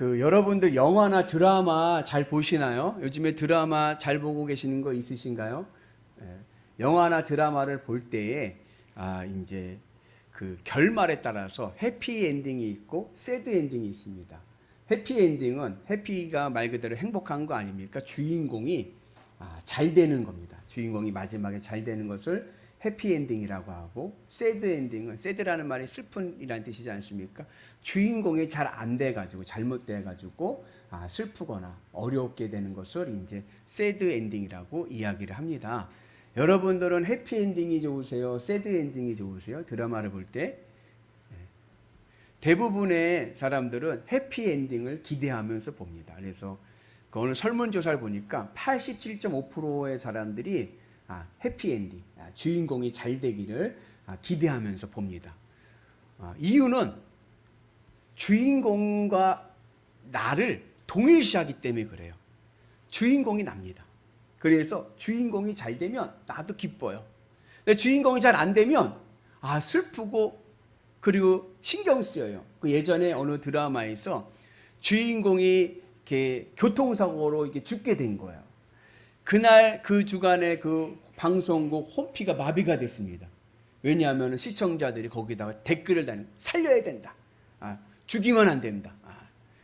그 여러분들 영화나 드라마 잘 보시나요? 요즘에 드라마 잘 보고 계시는 거 있으신가요? 예. 영화나 드라마를 볼 때에 아 이제 그 결말에 따라서 해피 엔딩이 있고 새드 엔딩이 있습니다. 해피 엔딩은 해피가 말 그대로 행복한 거 아닙니까? 주인공이 아, 잘 되는 겁니다. 주인공이 마지막에 잘 되는 것을 해피 엔딩이라고 하고 새드 엔딩은 새드라는 말이 슬픈이라는 뜻이지 않습니까? 주인공이 잘 안 돼 가지고 잘못돼 가지고 아, 슬프거나 어렵게 되는 것을 이제 새드 엔딩이라고 이야기를 합니다. 여러분들은 해피 엔딩이 좋으세요? 새드 엔딩이 좋으세요? 드라마를 볼 때? 대부분의 사람들은 해피 엔딩을 기대하면서 봅니다. 그래서 그 어느 설문조사를 보니까 87.5%의 사람들이 아, 해피 엔딩, 아, 주인공이 잘 되기를 아, 기대하면서 봅니다. 아, 이유는 주인공과 나를 동일시하기 때문에 그래요. 주인공이 납니다. 그래서 주인공이 잘 되면 나도 기뻐요. 근데 주인공이 잘 안 되면 아 슬프고 그리고 신경 쓰여요. 그 예전에 어느 드라마에서 주인공이 이렇게 교통사고로 이렇게 죽게 된 거예요. 그날 그 주간에 그 방송국 홈피가 마비가 됐습니다. 왜냐하면 시청자들이 거기다가 댓글을 다니 살려야 된다. 아, 죽이면 안 된다. 아,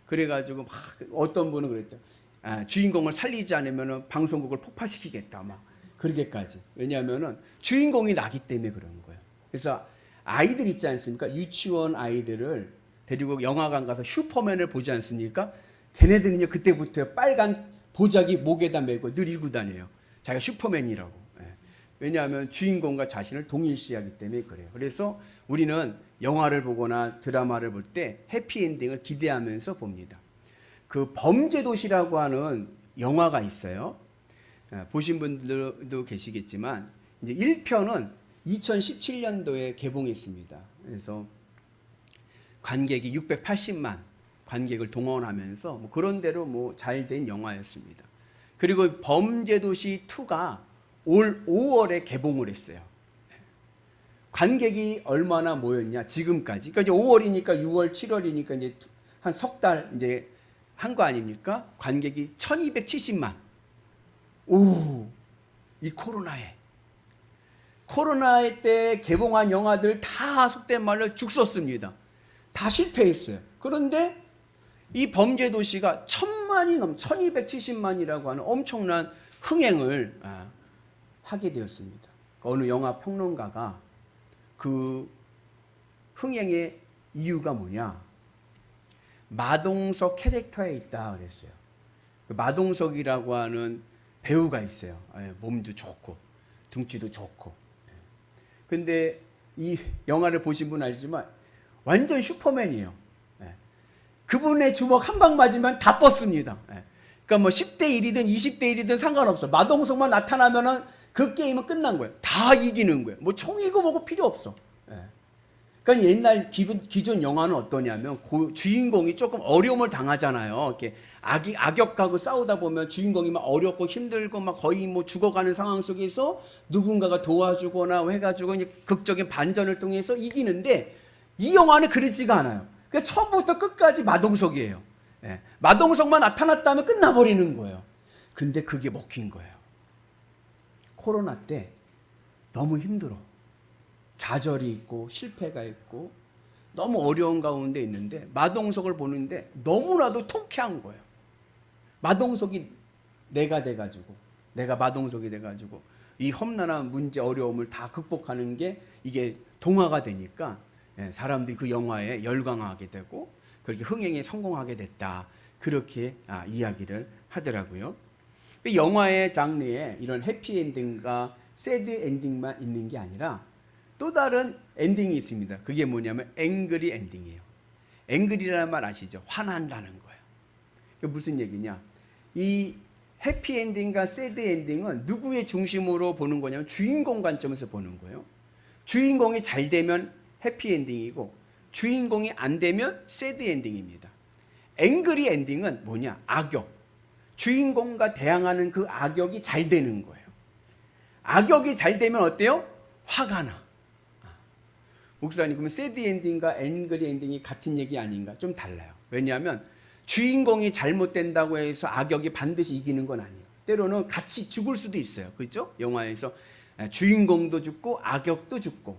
그래가지고 막 어떤 분은 그랬죠. 아, 주인공을 살리지 않으면 방송국을 폭파시키겠다. 막 그러게까지. 왜냐하면 주인공이 나기 때문에 그런 거예요. 그래서 아이들 있지 않습니까? 유치원 아이들을 데리고 영화관 가서 슈퍼맨을 보지 않습니까? 걔네들은요 그때부터 빨간 보자기 목에다 메고 느리고 다녀요. 자기가 슈퍼맨이라고. 예. 왜냐하면 주인공과 자신을 동일시하기 때문에 그래요. 그래서 우리는 영화를 보거나 드라마를 볼 때 해피엔딩을 기대하면서 봅니다. 그 범죄도시라고 하는 영화가 있어요. 예, 보신 분들도 계시겠지만 이제 1편은 2017년도에 개봉했습니다. 그래서 관객이 680만 관객을 동원하면서 뭐 그런 대로 뭐 잘 된 영화였습니다. 그리고 범죄도시 2가 올 5월에 개봉을 했어요. 관객이 얼마나 모였냐 지금까지. 그러니까 이제 5월이니까 6월, 7월이니까 이제 한 석 달 이제 한 거 아닙니까? 관객이 1270만. 오, 이 코로나에. 코로나 때 개봉한 영화들 다 속된 말로 죽 썼습니다. 다 실패했어요. 그런데 이 범죄 도시가 천만이 넘, 1270만이라고 하는 엄청난 흥행을 아, 하게 되었습니다. 어느 영화 평론가가 그 흥행의 이유가 뭐냐? 마동석 캐릭터에 있다 그랬어요. 그 마동석이라고 하는 배우가 있어요. 예, 몸도 좋고 등치도 좋고. 예. 근데 이 영화를 보신 분 알지만 완전 슈퍼맨이에요. 예. 그분의 주먹 한 방 맞으면 다 뻗습니다. 예. 그러니까 뭐 10대 1이든 20대 1이든 상관없어. 마동석만 나타나면은 그 게임은 끝난 거예요. 다 이기는 거예요. 뭐 총이고 뭐고 필요 없어. 예. 그러니까 옛날 기본, 기존 영화는 어떠냐면 고, 주인공이 조금 어려움을 당하잖아요. 이렇게 악이, 악역하고 싸우다 보면 주인공이 막 어렵고 힘들고 막 거의 뭐 죽어가는 상황 속에서 누군가가 도와주거나 해가지고 극적인 반전을 통해서 이기는데 이 영화는 그러지가 않아요. 그러니까 처음부터 끝까지 마동석이에요. 예. 마동석만 나타났다면 끝나버리는 거예요. 근데 그게 먹힌 거예요. 코로나 때 너무 힘들어. 좌절이 있고 실패가 있고 너무 어려운 가운데 있는데 마동석을 보는데 너무나도 통쾌한 거예요. 마동석이 내가 돼가지고 내가 마동석이 돼가지고 이 험난한 문제 어려움을 다 극복하는 게 이게 동화가 되니까 예, 사람들이 그 영화에 열광하게 되고 그렇게 흥행에 성공하게 됐다 그렇게 아, 이야기를 하더라고요. 그 영화의 장르에 이런 해피 엔딩과 새드 엔딩만 있는 게 아니라 또 다른 엔딩이 있습니다. 그게 뭐냐면 앵그리 엔딩이에요. 앵그리라는 말 아시죠? 화난다는 거예요. 그 무슨 얘기냐? 이 해피 엔딩과 새드 엔딩은 누구의 중심으로 보는 거냐면 주인공 관점에서 보는 거예요. 주인공이 잘 되면 해피 엔딩이고 주인공이 안 되면 새드 엔딩입니다. 앵그리 엔딩은 뭐냐? 악역. 주인공과 대항하는 그 악역이 잘 되는 거예요. 악역이 잘 되면 어때요? 화가 나. 목사님 그러면 새드 엔딩과 앵그리 엔딩이 같은 얘기 아닌가? 좀 달라요. 왜냐하면 주인공이 잘못된다고 해서 악역이 반드시 이기는 건 아니에요. 때로는 같이 죽을 수도 있어요. 그렇죠? 영화에서 예, 주인공도 죽고 악역도 죽고.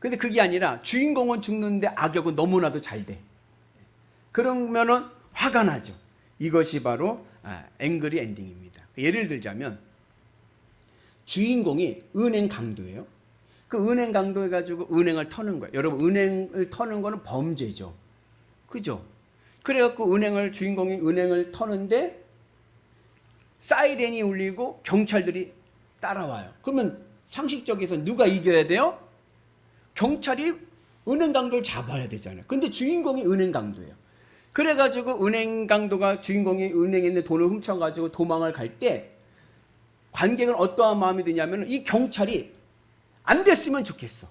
예. 근데 그게 아니라 주인공은 죽는데 악역은 너무나도 잘 돼. 그러면은 화가 나죠. 이것이 바로 아, 앵그리 엔딩입니다. 예를 들자면 주인공이 은행 강도예요. 그 은행 강도 해가지고 은행을 터는 거예요. 여러분 은행을 터는 거는 범죄죠. 그죠? 그래갖고 은행을 주인공이 은행을 터는데 사이렌이 울리고 경찰들이 따라와요. 그러면 상식적에서 누가 이겨야 돼요? 경찰이 은행 강도를 잡아야 되잖아요. 근데 주인공이 은행 강도예요. 그래가지고 은행 강도가 주인공이 은행에 있는 돈을 훔쳐가지고 도망을 갈 때 관객은 어떠한 마음이 드냐면 이 경찰이 안 됐으면 좋겠어.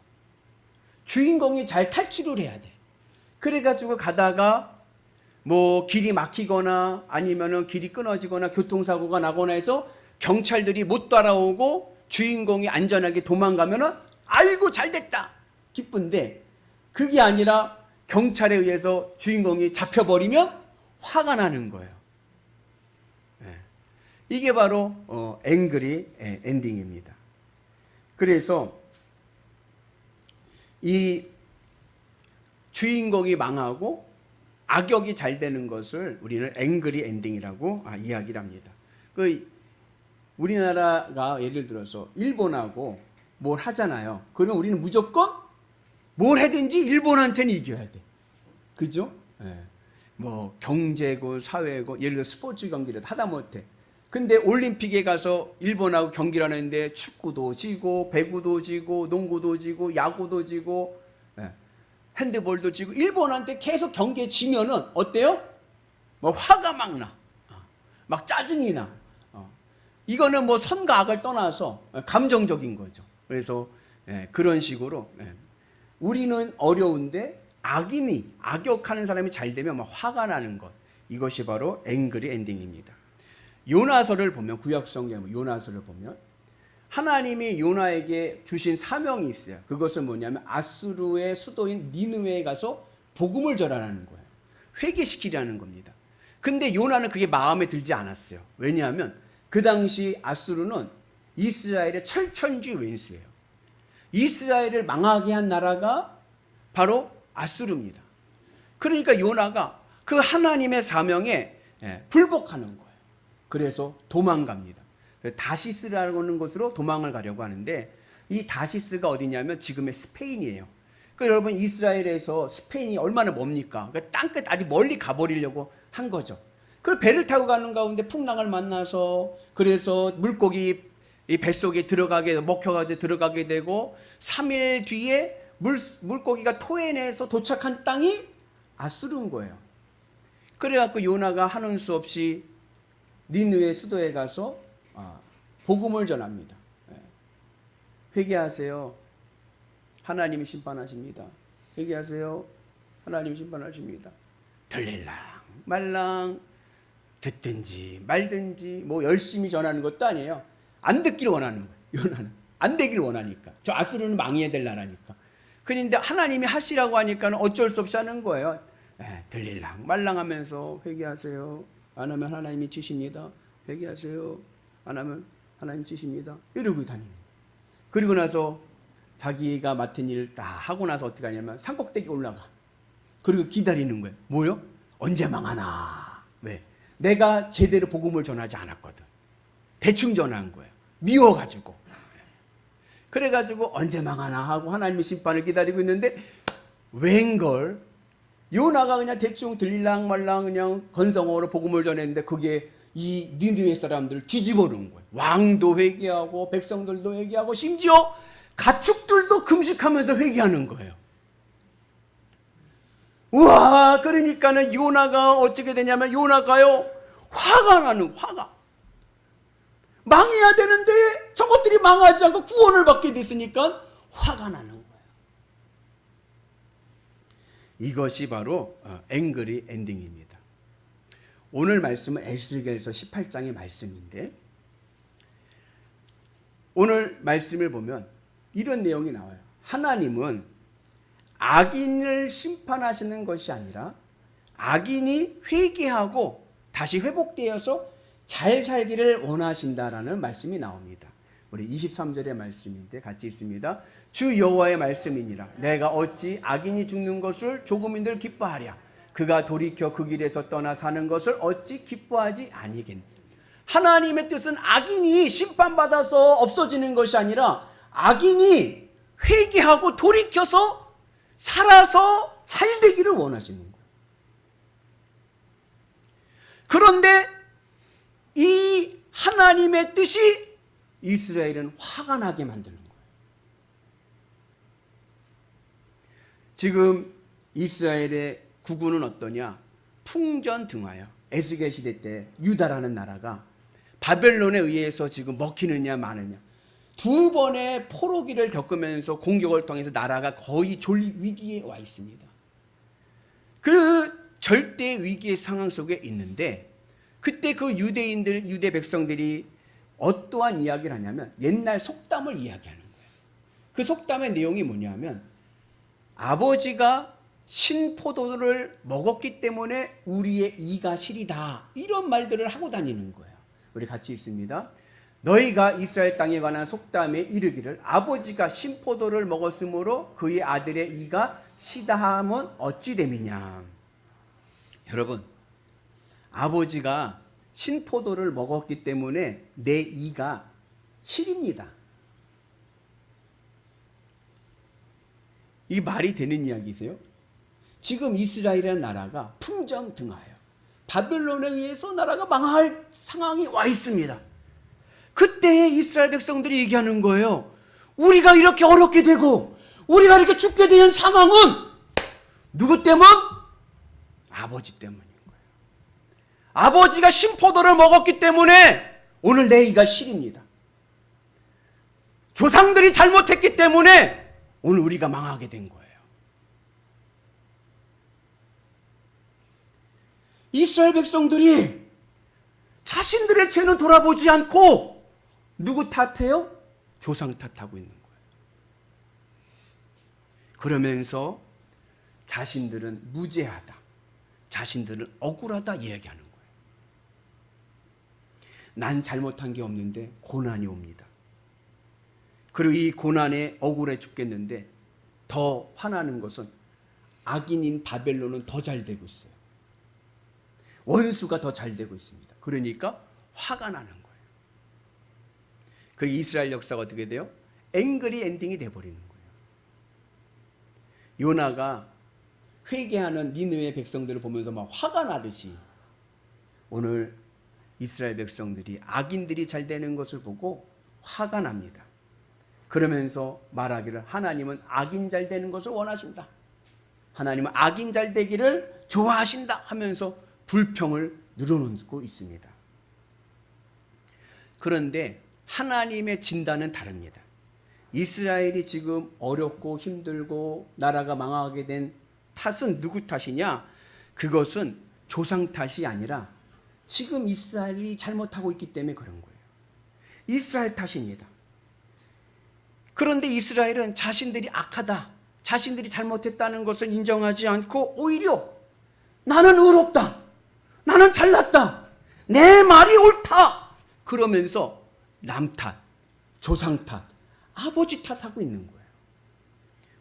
주인공이 잘 탈출을 해야 돼. 그래가지고 가다가 뭐 길이 막히거나 아니면은 길이 끊어지거나 교통사고가 나거나 해서 경찰들이 못 따라오고 주인공이 안전하게 도망가면은 아이고 잘 됐다 기쁜데 그게 아니라 경찰에 의해서 주인공이 잡혀버리면 화가 나는 거예요. 예. 이게 바로 어, 앵그리 예, 엔딩입니다. 그래서 이 주인공이 망하고 악역이 잘 되는 것을 우리는 앵그리 엔딩이라고 아, 이야기를 합니다. 그 우리나라가 예를 들어서 일본하고 뭘 하잖아요. 그러면 우리는 무조건 뭘 하든지 일본한테는 이겨야 돼. 그죠? 예. 뭐 경제고 사회고 예를 들어 스포츠 경기를 하다 못해. 근데 올림픽에 가서 일본하고 경기를 하는데 축구도 지고 배구도 지고 농구도 지고 야구도 지고 예. 핸드볼도 지고 일본한테 계속 경기에 지면은 어때요? 뭐 화가 막 나. 어. 막 짜증이 나. 어. 이거는 뭐 선과 악을 떠나서 감정적인 거죠. 그래서 예, 그런 식으로 예. 우리는 어려운데 악인이 악역하는 사람이 잘 되면 막 화가 나는 것 이것이 바로 앵그리 엔딩입니다. 요나서를 보면 구약 성경 요나서를 보면 하나님이 요나에게 주신 사명이 있어요. 그것은 뭐냐면 아수르의 수도인 니느웨에 가서 복음을 전하라는 거예요. 회개시키라는 겁니다. 근데 요나는 그게 마음에 들지 않았어요. 왜냐하면 그 당시 아수르는 이스라엘의 철천지 왼수예요. 이스라엘을 망하게 한 나라가 바로 아수르입니다. 그러니까 요나가 그 하나님의 사명에 예, 불복하는 거예요. 그래서 도망갑니다. 다시스라는 곳으로 도망을 가려고 하는데 이 다시스가 어디냐면 지금의 스페인이에요. 그 여러분 이스라엘에서 스페인이 얼마나 멉니까? 그 땅끝 아주 멀리 가버리려고 한 거죠. 그 배를 타고 가는 가운데 풍랑을 만나서 그래서 물고기 이 뱃속에 들어가게 먹혀가지고 들어가게 되고 3일 뒤에 물, 물고기가 토해내서 도착한 땅이 아수르인 거예요. 그래갖고 요나가 하는 수 없이 니느의 수도에 가서 아, 복음을 전합니다. 예. 회개하세요. 하나님이 심판하십니다. 회개하세요. 하나님이 심판하십니다. 들릴랑 말랑 듣든지 말든지 뭐 열심히 전하는 것도 아니에요. 안 듣기를 원하는 거예요. 요나는 안 되기를 원하니까. 저 아수르는 망해야 될 나라니까. 그런데 하나님이 하시라고 하니까 어쩔 수 없이 하는 거예요. 에, 들릴랑 말랑하면서 회개하세요. 안 하면 하나님이 치십니다. 회개하세요. 안 하면 하나님 치십니다. 이러고 다니는 거예요. 그리고 나서 자기가 맡은 일을 다 하고 나서 어떻게 하냐면 산꼭대기 올라가. 그리고 기다리는 거예요. 뭐요? 언제 망하나. 왜? 내가 제대로 복음을 전하지 않았거든. 대충 전한 거예요. 미워가지고. 그래가지고 언제 망하나 하고 하나님의 심판을 기다리고 있는데 웬걸 요나가 그냥 대충 들릴랑 말랑 그냥 건성어로 복음을 전했는데 그게 이 니느웨 사람들을 뒤집어 놓은 거예요. 왕도 회개하고 백성들도 회개하고 심지어 가축들도 금식하면서 회개하는 거예요. 우와 그러니까는 요나가 어떻게 되냐면 요나가요 화가 나는 화가 망해야 되는데 저것들이 망하지 않고 구원을 받게 됐으니까 화가 나는 거예요. 이것이 바로 어, 앵그리 엔딩입니다. 오늘 말씀은 에스겔서 18장의 말씀인데 오늘 말씀을 보면 이런 내용이 나와요. 하나님은 악인을 심판하시는 것이 아니라 악인이 회개하고 다시 회복되어서 잘 살기를 원하신다라는 말씀이 나옵니다. 우리 23절의 말씀인데 같이 있습니다. 주 여호와의 말씀이니라 내가 어찌 악인이 죽는 것을 조금인들 기뻐하랴 그가 돌이켜 그 길에서 떠나 사는 것을 어찌 기뻐하지 아니겠니 하나님의 뜻은 악인이 심판받아서 없어지는 것이 아니라 악인이 회개하고 돌이켜서 살아서 잘 되기를 원하시는 거예요. 그런데 이 하나님의 뜻이 이스라엘은 화가 나게 만드는 거예요. 지금 이스라엘의 구군은 어떠냐? 풍전등화야. 에스겔 시대 때 유다라는 나라가 바벨론에 의해서 지금 먹히느냐 마느냐 두 번의 포로기를 겪으면서 공격을 통해서 나라가 거의 존립 위기에 와 있습니다. 그 절대 위기의 상황 속에 있는데 그때 그 유대인들 유대 백성들이 어떠한 이야기를 하냐면 옛날 속담을 이야기하는 거예요. 그 속담의 내용이 뭐냐면 아버지가 신포도를 먹었기 때문에 우리의 이가 시리다. 이런 말들을 하고 다니는 거예요. 우리 같이 있습니다. 너희가 이스라엘 땅에 관한 속담에 이르기를 아버지가 신포도를 먹었으므로 그의 아들의 이가 시다 하면 어찌 됨이냐. 여러분, 아버지가 신포도를 먹었기 때문에 내 이가 시립니다. 이 말이 되는 이야기세요? 지금 이스라엘이라는 나라가 풍정등하여 바벨론에 의해서 나라가 망할 상황이 와 있습니다. 그때 이스라엘 백성들이 얘기하는 거예요. 우리가 이렇게 어렵게 되고 우리가 이렇게 죽게 되는 상황은 누구 때문? 아버지 거예요. 아버지가 심포도를 먹었기 때문에 오늘 내 이가 시립니다. 조상들이 잘못했기 때문에 오늘 우리가 망하게 된 거예요. 이스라엘 백성들이 자신들의 죄는 돌아보지 않고 누구 탓해요? 조상 탓하고 있는 거예요. 그러면서 자신들은 무죄하다. 자신들은 억울하다 이야기하는 거예요. 난 잘못한 게 없는데 고난이 옵니다. 그리고 이 고난에 억울해 죽겠는데 더 화나는 것은 악인인 바벨론은 더 잘 되고 있어요. 원수가 더 잘 되고 있습니다. 그러니까 화가 나는 거예요. 그 이스라엘 역사가 어떻게 돼요? 앵그리 엔딩이 돼 버리는 거예요. 요나가 회개하는 니느웨 백성들을 보면서 막 화가 나듯이 오늘 이스라엘 백성들이 악인들이 잘 되는 것을 보고 화가 납니다. 그러면서 말하기를 하나님은 악인 잘 되는 것을 원하신다. 하나님은 악인 잘 되기를 좋아하신다 하면서 불평을 늘어놓고 있습니다. 그런데 하나님의 진단은 다릅니다. 이스라엘이 지금 어렵고 힘들고 나라가 망하게 된 탓은 누구 탓이냐? 그것은 조상 탓이 아니라 지금 이스라엘이 잘못하고 있기 때문에 그런 거예요. 이스라엘 탓입니다. 그런데 이스라엘은 자신들이 악하다, 자신들이 잘못했다는 것을 인정하지 않고 오히려 나는 의롭다, 나는 잘났다, 내 말이 옳다. 그러면서 남 탓, 조상 탓, 아버지 탓하고 있는 거예요.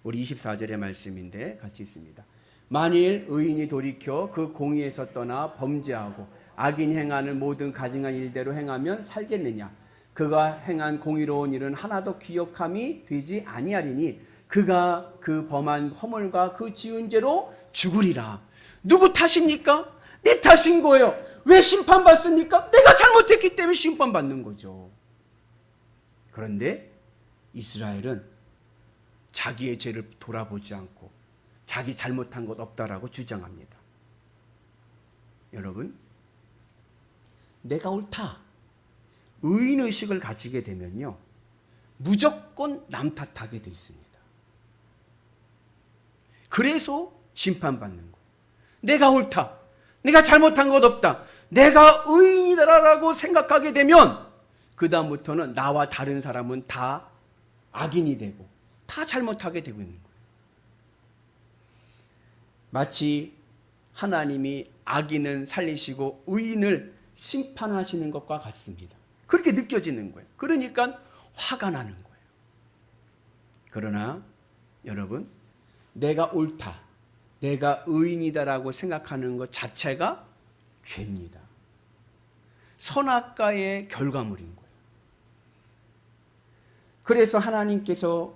우리 24절의 말씀인데 같이 있습니다. 만일 의인이 돌이켜 그 공의에서 떠나 범죄하고 악인 행하는 모든 가증한 일대로 행하면 살겠느냐? 그가 행한 공의로운 일은 하나도 기억함이 되지 아니하리니 그가 그 범한 허물과 그 지은 죄로 죽으리라. 누구 탓입니까? 내 탓인 거예요. 왜 심판받습니까? 내가 잘못했기 때문에 심판받는 거죠. 그런데 이스라엘은 자기의 죄를 돌아보지 않고 자기 잘못한 것 없다라고 주장합니다. 여러분, 내가 옳다. 의인 의식을 가지게 되면요. 무조건 남 탓하게 돼 있습니다. 그래서 심판받는 거예요. 내가 옳다. 내가 잘못한 것 없다. 내가 의인이다라고 생각하게 되면 그다음부터는 나와 다른 사람은 다 악인이 되고 다 잘못하게 되고 있는 거예요. 마치 하나님이 악인은 살리시고 의인을 심판하시는 것과 같습니다. 그렇게 느껴지는 거예요. 그러니까 화가 나는 거예요. 그러나 여러분, 내가 옳다, 내가 의인이다라고 생각하는 것 자체가 죄입니다. 선악과의 결과물인 거예요. 그래서 하나님께서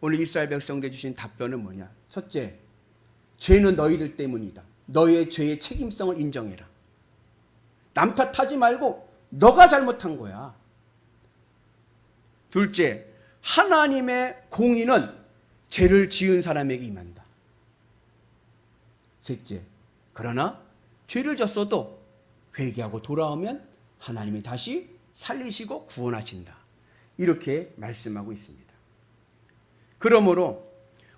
오늘 이스라엘 백성들 주신 답변은 뭐냐? 첫째, 죄는 너희들 때문이다. 너의 죄의 책임성을 인정해라. 남 탓하지 말고 너가 잘못한 거야. 둘째, 하나님의 공의는 죄를 지은 사람에게 임한다. 셋째, 그러나 죄를 졌어도 회개하고 돌아오면 하나님이 다시 살리시고 구원하신다. 이렇게 말씀하고 있습니다. 그러므로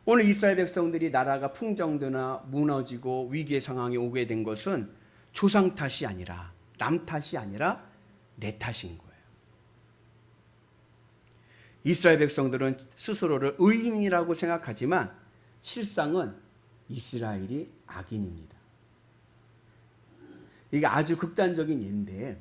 오늘 이스라엘 백성들이 나라가 풍정드나 무너지고 위기의 상황에 오게 된 것은 조상 탓이 아니라 남 탓이 아니라 내 탓인 거예요. 이스라엘 백성들은 스스로를 의인이라고 생각하지만 실상은 이스라엘이 악인입니다. 이게 아주 극단적인 예인데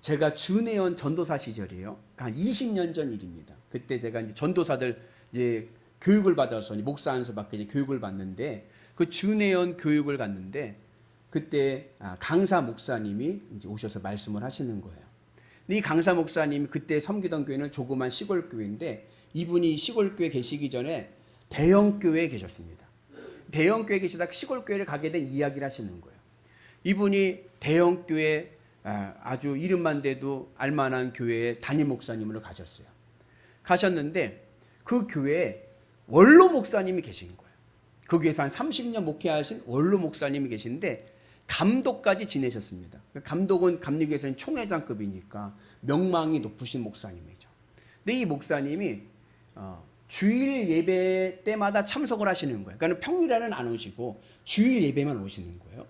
제가 준혜원 전도사 시절이에요. 한 20년 전 일입니다. 그때 제가 이제 전도사들 이제 교육을 받아서 이제 목사 안에서 받게 이제 교육을 받는데 그 준혜원 교육을 갔는데 그때 아, 강사 목사님이 이제 오셔서 말씀을 하시는 거예요. 이 강사 목사님이 그때 섬기던 교회는 조그만 시골 교회인데 이분이 시골 교회 계시기 전에 대형 교회에 계셨습니다. 대형 교회에 계시다 시골 교회를 가게 된 이야기를 하시는 거예요. 이분이 대형 교회 아, 아주 이름만 대도 알만한 교회에 담임 목사님으로 가셨어요. 가셨는데 그 교회에 원로 목사님이 계신 거예요. 그 교회에서 한 30년 목회하신 원로 목사님이 계신데 감독까지 지내셨습니다. 감독은 감리교에서는 총회장급이니까 명망이 높으신 목사님이죠. 근데 이 목사님이 어, 주일 예배 때마다 참석을 하시는 거예요. 그러니까 평일에는 안 오시고 주일 예배만 오시는 거예요.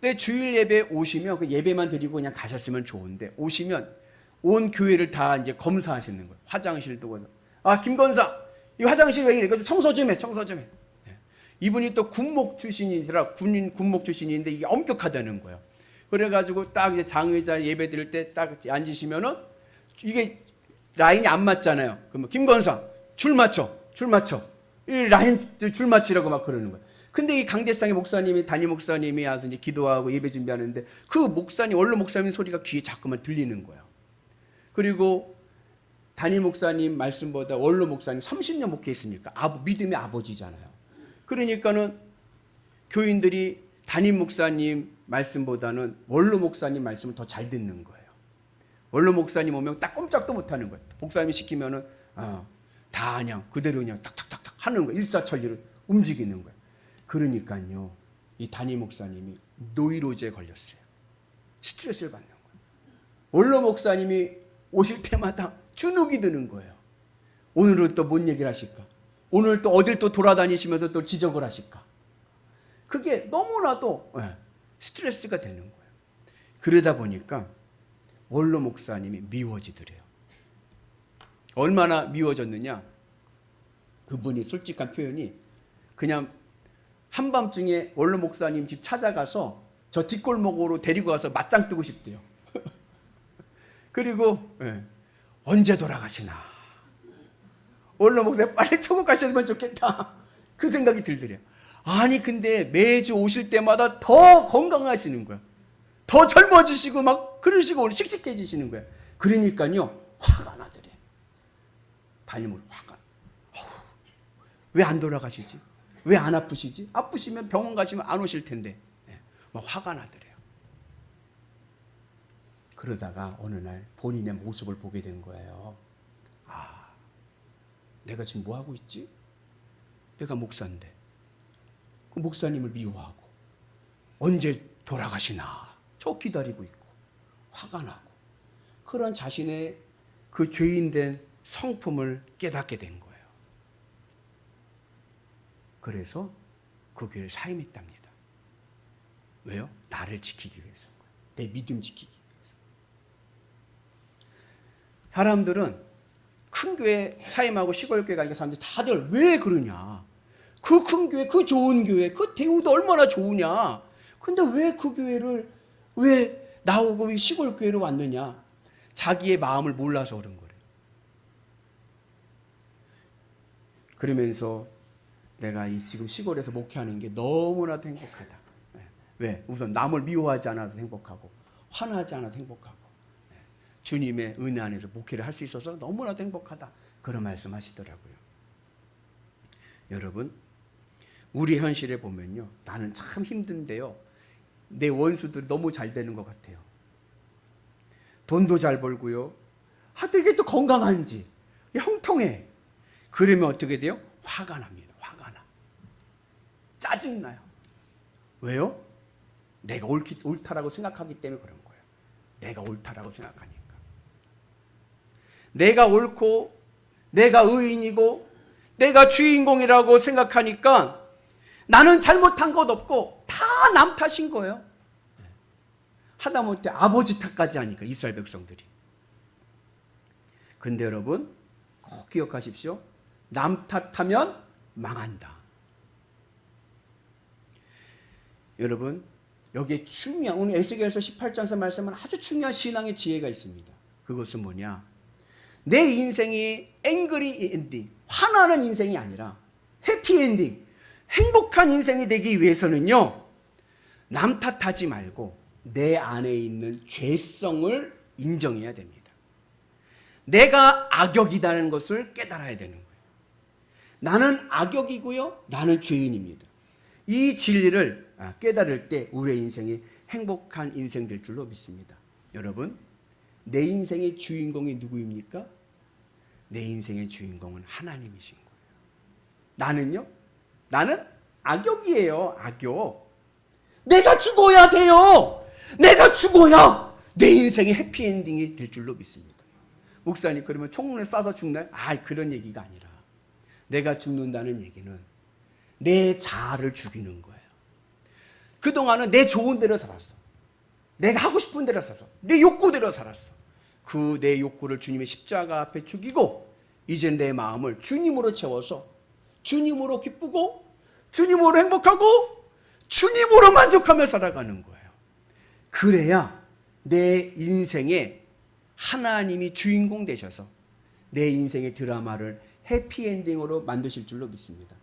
근데 주일 예배 오시면 그 예배만 드리고 그냥 가셨으면 좋은데 오시면 온 교회를 다 이제 검사하시는 거예요. 화장실도 아 김건사 이 화장실 왜 이래? 청소 좀 해, 청소 좀 해. 네. 이분이 또 군목 출신이라 군인 군목 출신인데 이게 엄격하다는 거예요. 그래가지고 딱 이제 장의자 예배 드릴 때 딱 앉으시면은 이게 라인이 안 맞잖아요. 그러면 김건사 줄 맞춰, 줄 맞춰. 이 라인 줄 맞추라고 막 그러는 거예요. 근데 이 강대상의 목사님이 담임 목사님이 와서 이제 기도하고 예배 준비하는데 그 목사님 원로 목사님 소리가 귀에 자꾸만 들리는 거예요. 그리고 담임 목사님 말씀보다 원로 목사님 30년 목회했으니까 믿음의 아버지잖아요. 그러니까는 교인들이 담임 목사님 말씀보다는 원로 목사님 말씀을 더 잘 듣는 거예요. 원로 목사님 오면 딱 꼼짝도 못 하는 거예요. 목사님이 시키면은 어, 다 그냥 그대로 그냥 탁탁탁탁 하는 거예요. 일사천리로 움직이는 거예요. 그러니까요. 이 담임 목사님이 노이로제에 걸렸어요. 스트레스를 받는 거예요. 원로 목사님이 오실 때마다 주눅이 드는 거예요. 오늘은 또 뭔 얘기를 하실까? 오늘 또 어딜 또 돌아다니시면서 또 지적을 하실까? 그게 너무나도 예, 스트레스가 되는 거예요. 그러다 보니까 원로 목사님이 미워지더래요. 얼마나 미워졌느냐? 그분이 솔직한 표현이 그냥 한밤중에 원로 목사님 집 찾아가서 저 뒷골목으로 데리고 가서 맞짱 뜨고 싶대요. 그리고 예, 언제 돌아가시나? 원로 목사님 빨리 천국 가셨으면 좋겠다. 그 생각이 들더래요. 아니 근데 매주 오실 때마다 더 건강하시는 거야. 더 젊어지시고 막 그러시고 씩씩해지시는 거야. 그러니까요 화가 나더래. 담임을 화가. 왜 안 돌아가시지? 왜 안 아프시지? 아프시면 병원 가시면 안 오실 텐데. 네, 막 화가 나더래요. 그러다가 어느 날 본인의 모습을 보게 된 거예요. 아, 내가 지금 뭐 하고 있지? 내가 목사인데. 그 목사님을 미워하고 언제 돌아가시나 저 기다리고 있고 화가 나고 그런 자신의 그 죄인된 성품을 깨닫게 된 거예요. 그래서 그 교회를 사임했답니다. 왜요? 나를 지키기 위해서. 내 믿음 지키기 위해서. 사람들은 큰 교회 사임하고 시골 교회 가니까 사람들이 다들 왜 그러냐? 그 큰 교회, 그 좋은 교회, 그 대우도 얼마나 좋으냐. 근데 왜 그 교회를 왜 나오고 이 시골 교회로 왔느냐? 자기의 마음을 몰라서 그런 거래. 그러면서 내가 이 지금 시골에서 목회하는 게 너무나도 행복하다. 네. 왜? 우선 남을 미워하지 않아서 행복하고 화나지 않아서 행복하고 네. 주님의 은혜 안에서 목회를 할 수 있어서 너무나도 행복하다. 그런 말씀 하시더라고요. 여러분, 우리 현실에 보면요, 나는 참 힘든데요, 내 원수들이 너무 잘 되는 것 같아요. 돈도 잘 벌고요, 하도 이게 또 건강한지 형통해. 그러면 어떻게 돼요? 화가 납니다. 화가 나. 짜증나요. 왜요? 내가 옳기, 옳다라고 생각하기 때문에 그런 거예요. 내가 옳다라고 생각하니까. 내가 옳고, 내가 의인이고, 내가 주인공이라고 생각하니까 나는 잘못한 것 없고 다 남 탓인 거예요. 하다못해 아버지 탓까지 하니까 이스라엘 백성들이. 근데 여러분 꼭 기억하십시오. 남 탓하면 망한다. 여러분 여기에 중요한 오늘 에스겔서 18장에서 말씀은 아주 중요한 신앙의 지혜가 있습니다. 그것은 뭐냐? 내 인생이 앵그리 엔딩, 화나는 인생이 아니라 해피 엔딩, 행복한 인생이 되기 위해서는요. 남 탓하지 말고 내 안에 있는 죄성을 인정해야 됩니다. 내가 악역이라는 것을 깨달아야 되는 거예요. 나는 악역이고요. 나는 죄인입니다. 이 진리를 아, 깨달을 때 우리의 인생이 행복한 인생 될 줄로 믿습니다. 여러분, 내 인생의 주인공이 누구입니까? 내 인생의 주인공은 하나님이신 거예요. 나는요? 나는 악역이에요. 악역. 내가 죽어야 돼요. 내가 죽어야 내 인생의 해피엔딩이 될 줄로 믿습니다. 목사님 그러면 총문에 쏴서 죽나요? 아 그런 얘기가 아니라 내가 죽는다는 얘기는 내 자아를 죽이는 거예요. 그동안은 내 좋은 대로 살았어. 내가 하고 싶은 대로 살았어. 내 욕구대로 살았어. 그 내 욕구를 주님의 십자가 앞에 죽이고 이제 내 마음을 주님으로 채워서 주님으로 기쁘고 주님으로 행복하고 주님으로 만족하며 살아가는 거예요. 그래야 내 인생에 하나님이 주인공 되셔서 내 인생의 드라마를 해피엔딩으로 만드실 줄로 믿습니다.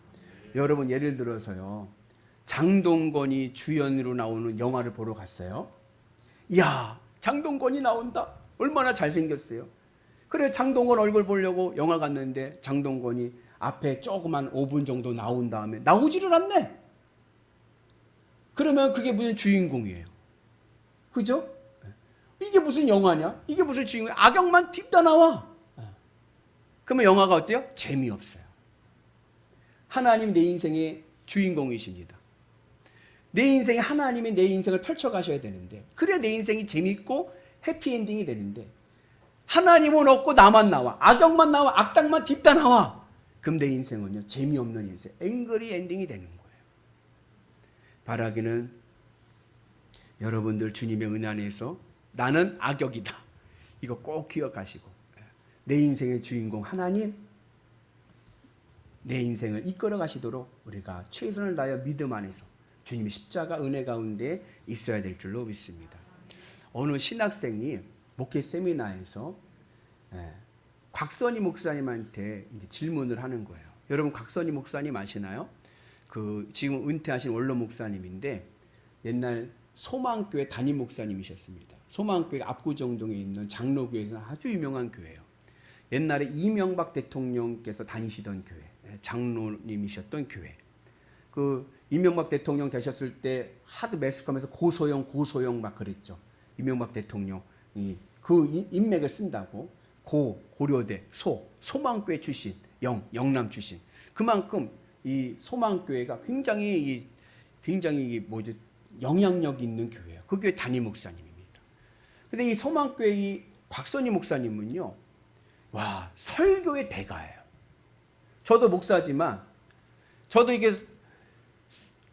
여러분 예를 들어서요. 장동건이 주연으로 나오는 영화를 보러 갔어요. 야, 장동건이 나온다. 얼마나 잘생겼어요. 그래 장동건 얼굴 보려고 영화 갔는데 장동건이 앞에 조그만 5분 정도 나온 다음에 나오지를 않네. 그러면 그게 무슨 주인공이에요. 그죠? 이게 무슨 영화냐? 이게 무슨 주인공? 악역만 딥다 나와. 그러면 영화가 어때요? 재미없어요. 하나님 내 인생의 주인공이십니다. 내 인생에 하나님이 내 인생을 펼쳐가셔야 되는데 그래야 내 인생이 재밌고 해피엔딩이 되는데 하나님은 없고 나만 나와. 악역만 나와. 악당만 딥다 나와. 그럼 내 인생은요 재미없는 인생 앵그리 엔딩이 되는 거예요. 바라기는 여러분들 주님의 은혜 안에서 나는 악역이다. 이거 꼭 기억하시고 내 인생의 주인공 하나님 내 인생을 이끌어 가시도록 우리가 최선을 다하여 믿음 안에서 주님의 십자가 은혜 가운데 있어야 될 줄로 믿습니다. 어느 신학생이 목회 세미나에서 예, 곽선희 목사님한테 질문을 하는 거예요. 여러분 곽선희 목사님 아시나요? 그 지금 은퇴하신 원로 목사님인데 옛날 소망교회 담임 목사님이셨습니다. 소망교회 압구정동에 있는 장로교회에서 아주 유명한 교회예요. 옛날에 이명박 대통령께서 다니시던 교회, 예, 장로님이셨던 교회. 그 이명박 대통령 되셨을 때 하도 매스컴에서 고소영 고소영 막 그랬죠. 이명박 대통령이 그 인맥을 쓴다고 고 고려대 소 소망교회 출신 영 영남 출신 그만큼 이 소망교회가 굉장히 이 굉장히 이 뭐지 영향력 있는 교회예요. 그 교회 담임 목사님입니다. 근데 이 소망교회 이 곽선희 목사님은요. 와 설교의 대가예요. 저도 목사지만 저도 이게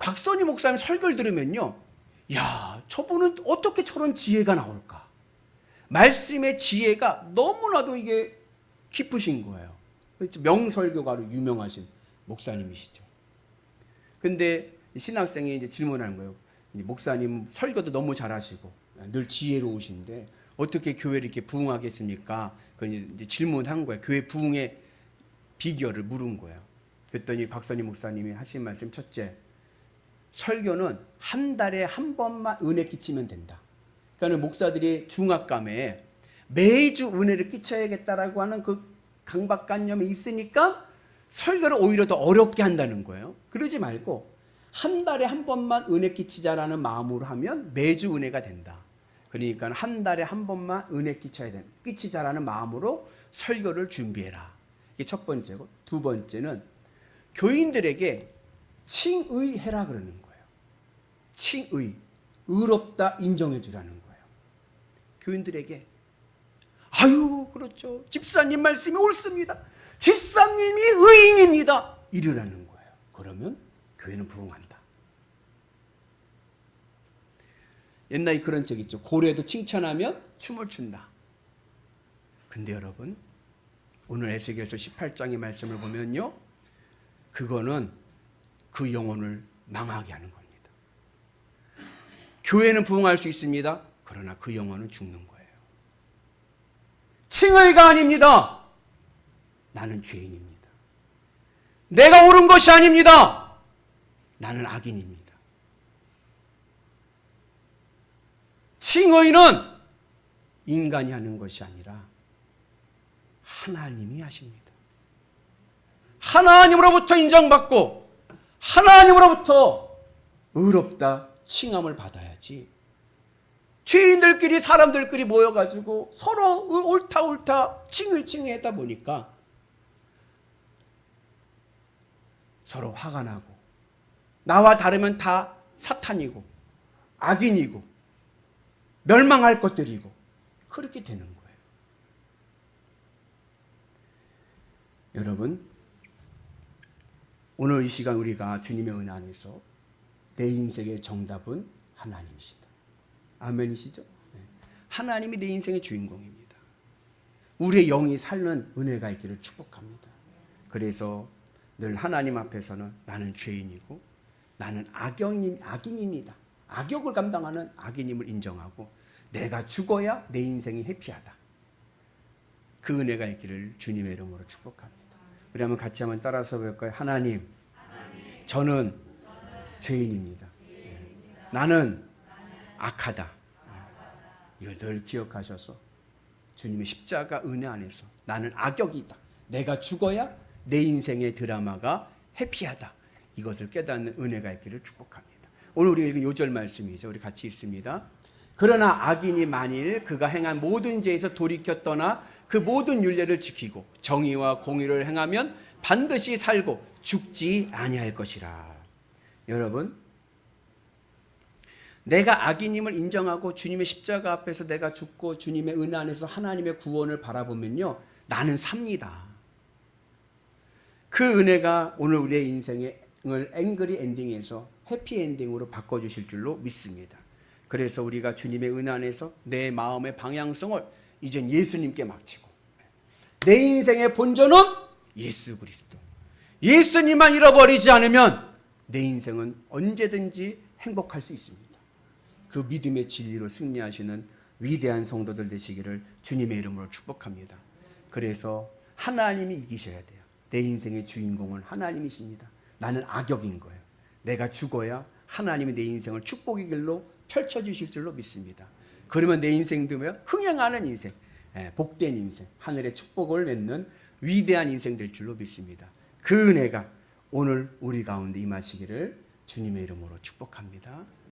곽선희 목사님 설교를 들으면요. 야, 저분은 어떻게 저런 지혜가 나올까? 말씀의 지혜가 너무나도 이게 깊으신 거예요. 명설교가로 유명하신 목사님이시죠. 근데 신학생이 이제 질문하는 거예요. 목사님 설교도 너무 잘하시고 늘 지혜로우신데 어떻게 교회를 이렇게 부흥하겠습니까? 그 이제 질문한 거예요. 교회 부흥의 비결을 물은 거예요. 그랬더니 박선희 목사님이 하신 말씀 첫째, 설교는 한 달에 한 번만 은혜 끼치면 된다. 그러니까 목사들이 중압감에 매주 은혜를 끼쳐야겠다라고 하는 그 강박관념이 있으니까 설교를 오히려 더 어렵게 한다는 거예요. 그러지 말고 한 달에 한 번만 은혜 끼치자라는 마음으로 하면 매주 은혜가 된다. 그러니까 한 달에 한 번만 은혜 끼쳐야 된 끼치자라는 마음으로 설교를 준비해라. 이게 첫 번째고 두 번째는 교인들에게 칭의해라 그러는 거예요. 칭의, 의롭다 인정해 주라는 거예요. 교인들에게 아유 그렇죠. 집사님 말씀이 옳습니다. 집사님이 의인입니다. 이르라는 거예요. 그러면 교회는 부흥한다. 옛날에 그런 책 있죠. 고래도 칭찬하면 춤을 춘다. 근데 여러분 오늘 에스겔서 18장의 말씀을 보면요. 그거는 그 영혼을 망하게 하는 겁니다. 교회는 부흥할 수 있습니다. 그러나 그 영혼은 죽는 거예요. 칭의가 아닙니다. 나는 죄인입니다. 내가 옳은 것이 아닙니다. 나는 악인입니다. 칭의는 인간이 하는 것이 아니라 하나님이 하십니다. 하나님으로부터 인정받고 하나님으로부터 의롭다 칭함을 받아야지. 죄인들끼리 사람들끼리 모여가지고 서로 옳다 옳다 칭의칭의하다 보니까 서로 화가 나고 나와 다르면 다 사탄이고 악인이고 멸망할 것들이고 그렇게 되는 거예요. 여러분 오늘 이 시간 우리가 주님의 은혜 안에서 내 인생의 정답은 하나님이시다. 아멘이시죠? 네. 하나님이 내 인생의 주인공입니다. 우리의 영이 살는 은혜가 있기를 축복합니다. 그래서 늘 하나님 앞에서는 나는 죄인이고 나는 악영님, 악인입니다. 악역을 감당하는 악인임을 인정하고 내가 죽어야 내 인생이 해피하다. 그 은혜가 있기를 주님의 이름으로 축복합니다. 우리 한번 같이 한번 따라서 볼까요? 하나님, 저는 죄인입니다. 예. 나는 악하다. 예. 이걸 늘 기억하셔서 주님의 십자가 은혜 안에서 나는 악역이다. 내가 죽어야 내 인생의 드라마가 해피하다. 이것을 깨닫는 은혜가 있기를 축복합니다. 오늘 우리가 읽은 요절 말씀이죠. 우리 같이 읽습니다. 그러나 악인이 만일 그가 행한 모든 죄에서 돌이켜 떠나 그 모든 윤례를 지키고 정의와 공의를 행하면 반드시 살고 죽지 아니할 것이라. 여러분, 내가 악인임을 인정하고 주님의 십자가 앞에서 내가 죽고 주님의 은혜 안에서 하나님의 구원을 바라보면요. 나는 삽니다. 그 은혜가 오늘 우리의 인생을 앵그리 엔딩에서 해피 엔딩으로 바꿔주실 줄로 믿습니다. 그래서 우리가 주님의 은혜 안에서 내 마음의 방향성을 이젠 예수님께 맡기고 내 인생의 본전은 예수 그리스도. 예수님만 잃어버리지 않으면 내 인생은 언제든지 행복할 수 있습니다. 그 믿음의 진리로 승리하시는 위대한 성도들 되시기를 주님의 이름으로 축복합니다. 그래서 하나님이 이기셔야 돼요. 내 인생의 주인공은 하나님이십니다. 나는 악역인 거예요. 내가 죽어야 하나님이 내 인생을 축복의 길로 펼쳐주실 줄로 믿습니다. 그러면 내 인생도 뭐 흥행하는 인생, 예, 복된 인생, 하늘의 축복을 맺는 위대한 인생 될 줄로 믿습니다. 그 은혜가 오늘 우리 가운데 임하시기를 주님의 이름으로 축복합니다.